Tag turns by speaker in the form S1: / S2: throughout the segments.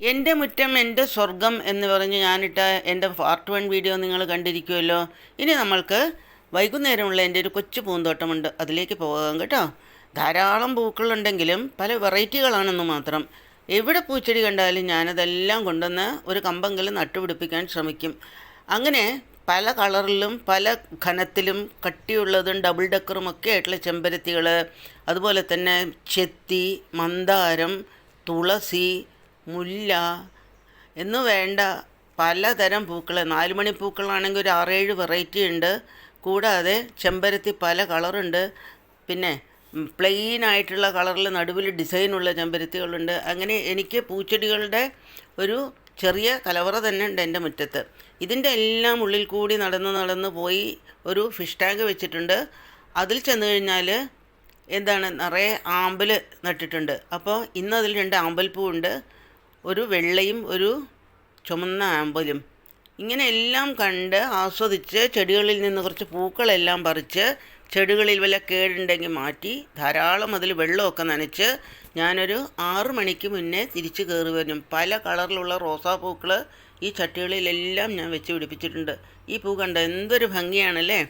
S1: എന്റെ മുറ്റം എന്റെ സ്വർഗം എന്ന് പറഞ്ഞ് ഞാനിട്ട എന്റെ പാർട്ട് വൺ വീഡിയോ നിങ്ങൾ കണ്ടിരിക്കുമല്ലോ ഇനി നമ്മൾക്ക് വൈകുന്നേരമുള്ള എന്റെ ഒരു കൊച്ചു പൂന്തോട്ടമുണ്ട്. അതിലേക്ക് പോകാം കേട്ടോ. ധാരാളം പൂക്കളുണ്ടെങ്കിലും പല വെറൈറ്റികളാണെന്ന് മാത്രം. എവിടെ പൂച്ചെടി കണ്ടാലും ഞാനതെല്ലാം കൊണ്ടുവന്ന് ഒരു കമ്പെങ്കിലും നട്ടുപിടിപ്പിക്കാൻ ശ്രമിക്കും. അങ്ങനെ പല കളറിലും പല ഘനത്തിലും കട്ടിയുള്ളതും ഡബിൾ ഡെക്കറും ഒക്കെ ആയിട്ടുള്ള ചെമ്പരത്തികൾ അതുപോലെ തന്നെ ചെത്തി മന്ദാരം തുളസി മുല്ല എന്ന് വേണ്ട പലതരം പൂക്കൾ നാലുമണി പൂക്കളാണെങ്കിൽ ഒരു ആറേഴ് വെറൈറ്റി ഉണ്ട്. കൂടാതെ ചെമ്പരത്തി പല കളറുണ്ട്. പിന്നെ പ്ലെയിൻ ആയിട്ടുള്ള കളറിൽ നടുവിൽ ഡിസൈനുള്ള ചെമ്പരത്തികളുണ്ട്. അങ്ങനെ എനിക്ക് പൂച്ചെടികളുടെ ഒരു ചെറിയ കലവറ തന്നെ ഉണ്ട് എന്റെ മുറ്റത്ത്. ഇതിന്റെ എല്ലാം ഉള്ളിൽ കൂടി നടന്ന് നടന്ന് പോയി ഒരു ഫിഷ് ടാങ്ക് വെച്ചിട്ടുണ്ട്. അതിൽ ചെന്ന് കഴിഞ്ഞാൽ എന്താണ്? നിറയെ ആമ്പൽ നട്ടിട്ടുണ്ട്. അപ്പോൾ ഇന്ന് അതിൽ രണ്ട് ആമ്പൽപ്പൂ ഉണ്ട് ഒരു വെള്ളയും ഒരു ചുമന്ന ആമ്പലും. ഇങ്ങനെ എല്ലാം കണ്ട് ആസ്വദിച്ച് ചെടികളിൽ നിന്ന് കുറച്ച് പൂക്കളെല്ലാം പറിച്ച് ചെടികളിൽ വല്ല കേടുണ്ടെങ്കിൽ മാറ്റി ധാരാളം അതിൽ വെള്ളമൊക്കെ നനച്ച് ഞാനൊരു ആറു മണിക്ക് മുന്നേ തിരിച്ച് കയറി വരും പല കളറിലുള്ള റോസാപ്പൂക്കൾ ഈ ചട്ടികളിലെല്ലാം ഞാൻ വെച്ച് പിടിപ്പിച്ചിട്ടുണ്ട്. ഈ പൂ കണ്ട എന്തൊരു ഭംഗിയാണല്ലേ?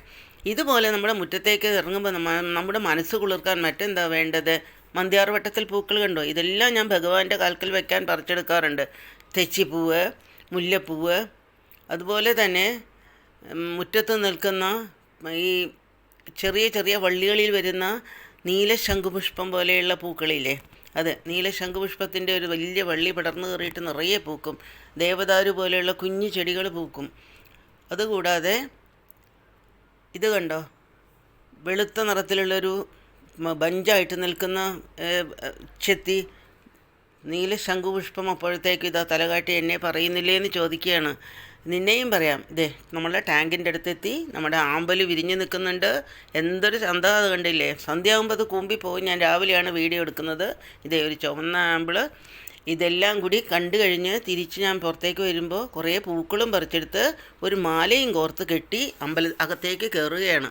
S1: ഇതുപോലെ നമ്മുടെ മുറ്റത്തേക്ക് ഇറങ്ങുമ്പോൾ നമ്മുടെ മനസ്സ് കുളിർക്കാൻ മറ്റെന്താ വേണ്ടത്? മന്തിയാർ വട്ടത്തിൽ പൂക്കൾ കണ്ടോ? ഇതെല്ലാം ഞാൻ ഭഗവാന്റെ കാൽക്കൽ വെക്കാൻ പറിച്ചെടുക്കാറുണ്ട്. തെച്ചിപ്പൂവ് മുല്ലപ്പൂവ് അതുപോലെ തന്നെ മുറ്റത്ത് നിൽക്കുന്ന ഈ ചെറിയ ചെറിയ വള്ളികളിൽ വരുന്ന നീല ശംഖുപുഷ്പം പോലെയുള്ള പൂക്കളില്ലേ? അതെ നീല ശംഖുപുഷ്പത്തിന്റെ ഒരു വലിയ വള്ളി പടർന്നു കയറിയിട്ട് നിറയെ പൂക്കും. ദേവദാരു പോലെയുള്ള കുഞ്ഞു ചെടികൾ പൂക്കും. അതുകൂടാതെ ഇത് കണ്ടോ? വെളുത്ത നിറത്തിലുള്ളൊരു ബഞ്ചായിട്ട് നിൽക്കുന്ന ചെത്തി നീല ശംഖുപുഷ്പം അപ്പോഴത്തേക്ക് ഇതാ തലകാട്ടി എന്നെ പറയുന്നില്ലേ എന്ന് ചോദിക്കുകയാണ്. നിന്നെയും പറയാം. ഇതേ നമ്മളെ ടാങ്കിന്റെ അടുത്തെത്തി നമ്മുടെ ആമ്പൽ വിരിഞ്ഞു നിൽക്കുന്നുണ്ട്. എന്തൊരു ചന്ത അത് കണ്ടില്ലേ? സന്ധ്യയാകുമ്പോൾ അത് കൂമ്പി പോകും ഞാൻ രാവിലെയാണ് വീഡിയോ എടുക്കുന്നത്. ഇതേ ഒരു ചുവന്ന ആമ്പിൾ ഇതെല്ലാം കൂടി കണ്ടു കഴിഞ്ഞ് തിരിച്ച് ഞാൻ പുറത്തേക്ക് വരുമ്പോൾ കുറേ പൂക്കളും പറിച്ചെടുത്ത് ഒരു മാലയും കോർത്ത് കെട്ടി അമ്പല അകത്തേക്ക് കയറുകയാണ്.